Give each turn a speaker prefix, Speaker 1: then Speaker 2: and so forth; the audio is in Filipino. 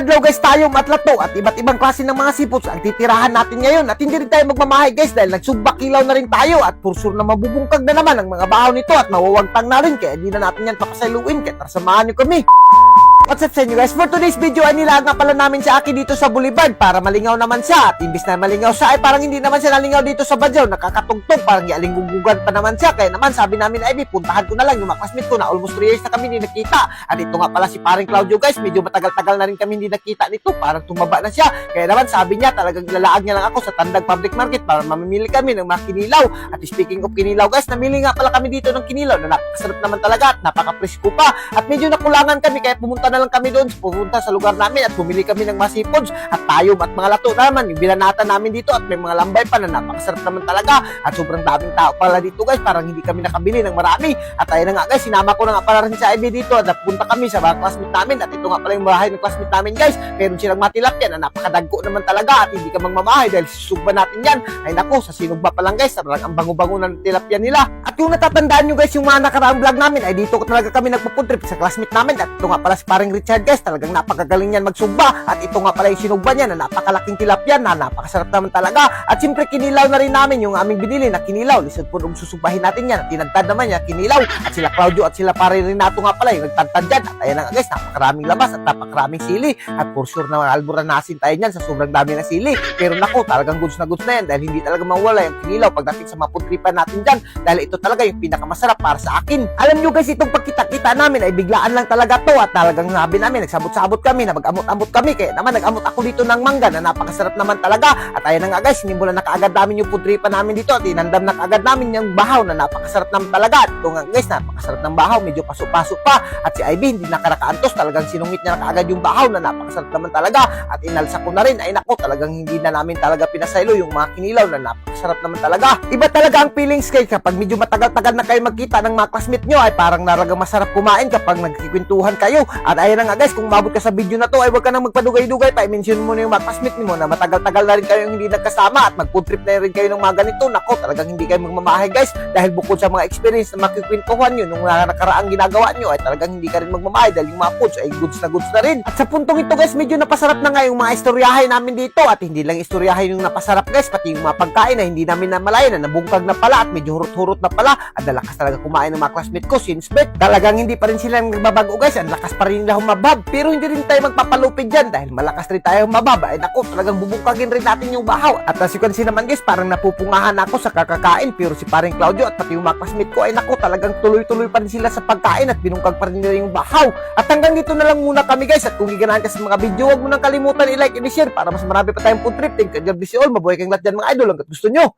Speaker 1: adlaw guys tayo matlato at iba't ibang klase ng mga seafoods ang titirahan natin ngayon at hindi rin tayo magmamahay guys dahil nagsubak kilaw na rin tayo at for sure na mabubungkag na naman ang mga bahaw nito at mawawagtang na rin kaya hindi na natin yan papasaluin kaya tara samahan niyo kami. What's up sa inyo guys? For today's video ay nilaga pala namin sa akin dito sa Boulevard. Para malingaw naman siya. At imbis na malingaw siya ay parang hindi naman siya nalingaw dito sa Badyaw nakakatugtog parang gialinggugugan pa naman siya. Kaya naman sabi namin ay puntahan ko na lang. Yung mga classmate ko na almost 3 years na kami hindi nakita. At ito nga pala si paring Claudio guys. Medyo matagal-tagal na rin kami hindi nakita nito. Parang tumaba na siya. Kaya naman sabi niya talagang ilalaag niya lang ako sa Tandag Public Market para mamimili kami ng mga kinilaw. At speaking of kinilaw guys namili nga pala kami dito ng kinilaw na napakasarap naman talaga at napaka-presko pa. At medyo nakulangan kami kaya pumunta na lang kami doon. Pumunta sa lugar namin at bumili kami ng mga seafoods at tayo at mga lato naman. Yung binanata namin dito at may mga lambay pa na napakasarap naman talaga. At sobrang daming tao pala dito guys. Parang hindi kami nakabili ng marami. At ayun na nga guys sinama ko na nga pala rin sa IB dito at napunta kami sa mga classmate namin. At ito nga pala yung bahay ng classmate namin guys. Meron silang matilapia na napakadagko naman talaga at hindi ka magmamahay dahil susugba natin yan. Ay nako sa sinugba pa lang guys. Talagang ang bango-bango ng tilapia nila. At yung natatandaan nyo guys yung mga nakaraang vlog namin ay dito talaga kami nagpupuntrip sa classmate namin. At ito nga pala si paring Richard guys talagang napakagaling yan magsugba at ito nga pala yung sinugba niya na napakalaking tilapia na napakasarap naman talaga. At siyempre kinilaw na rin namin yung aming binili na kinilaw. Lisod po nung susugbahin natin yan at tinagtad naman niya kinilaw. At sila Claudio at sila pare Renato nga pala yung nagtagtad dyan. At ayan nga guys napakaraming labas at napakaraming sili. At for sure na alburanasin tayo niyan sa sobrang dami ng sili. Pero nako talagang goods na goods na yan dahil hindi talaga mawala yung kinilaw pagdating sa mga putripan natin dyan. Dahil ito talaga yung pinakamasarap para sa akin. Alam nyo guys itong pagkita-kita namin ay biglaan lang talaga to at talagang sabi namin nagsabot-sabot kami na mag-amot-amot kami. Kaya naman nag-amot ako dito ng mangga na napakasarap naman talaga. At ayan na nga guys sinimulan na kaagad namin yung putripan namin dito. At inandam na kaagad namin yung bahaw na napakasarap naman talaga. At ito nga guys napakasarap ng bahaw medyo pasok-pasok pa. At si Ivy hindi nakarakaantos talagang sinungit niya na kaagad yung bahaw na napakasarap naman talaga. At inalsa ko na rin ay nako talagang hindi na namin talaga pinasaylo yung mga kinilaw na napakasarap naman talaga. Iba talaga ang feelings kay kapag medyo matagal-tagal na kayo magkita ng mga classmate nyo ay parang naragang masarap kumain kapag nagkikwentuhan kayo. At ayan na nga guys kung mabot ka sa video na to ay huwag ka nang magpadugay-dugay pa i-mention mo na yung mga classmate mo na matagal-tagal na rin kayong hindi nagkasama at mag-food trip na rin kayo ng mga ganito. Nako talagang hindi kayo magmamahay guys dahil bukod sa mga experience na makikwentuhan nyo nung nakaraang ginagawa nyo ay talagang hindi ka rin magmamahay dahil yung mga foods ay goods na goods na rin. At sa puntong ito guys medyo napasarap na nga yung mga istoryahin namin dito at hindi lang istoryahin yung napasarap guys pati yung mga pagkain na hindi namin namalayan na nabungkag na pala at medyo hurot-hurot na pala. At lakas talaga kumain ng mga classmate ko since bet talagang hindi pa rin sila nagbabago guys. Ang lakas pa rin nila humabab. Pero hindi rin tayo magpapalupid dyan dahil malakas rin tayo humabab. Ay naku talagang bubungkagin rin natin yung bahaw. At see naman guys parang napupungahan ako sa kakakain. Pero si paring Claudio at pati yung mga classmate ko ay naku talagang tuloy-tuloy pa rin sila sa pagkain at binungkag pa rin nila yung bahaw. At hanggang dito na lang muna kami guys. At kung giganahan ka sa mga video huwag mo nang kalimutan i-like and i-share para mas marami pa tayong food trip. Thank you God bless you all. Mabuhay kang lahat dyan mga idol. Hanggat gusto nyo の